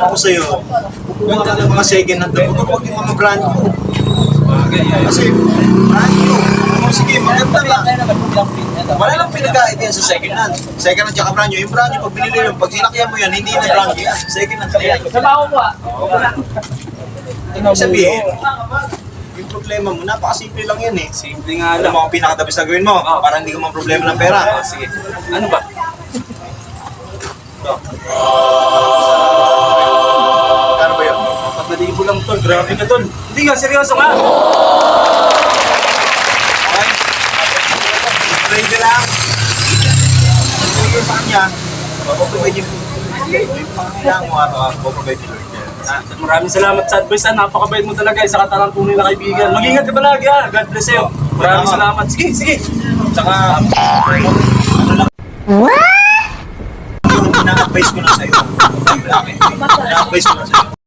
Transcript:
ako sa'yo, huwag ka ng mga second hand motor, huwag yung mga brand new. Kasi, brand. Oh, sige, maganda lang. Wala lang pinagkait yan sa second hand. Second hand tsaka brand new. Yung brand new, pag binili mo, pag sinakyan mo yan, hindi na brand new yan. Second hand. Trabaho mo ah. Ibig sabihin, yung problema mo, napakasimple lang yan eh. Simple nga Alam lang. mo ang pinakatapos na gawin mo, para hindi ka mang problema ng pera. Ah, sige. Ano ba? Lang tol. Grabe ka tol. Hindi nga, seryoso nga. Okay? Trade lang. Sige sa kanya, pangailangan mo mapaprovide yung Ah, Maraming salamat sa advice. Ah, napakabait mo talaga. Isa ka talang tunay na kaibigan. Mag-ingat ka palagi ah. God bless you. Maraming salamat. Sige, sige. Tsaka, ano lang, yung ina-advise ko na sa'yo, ina-advise ko na sa'yo,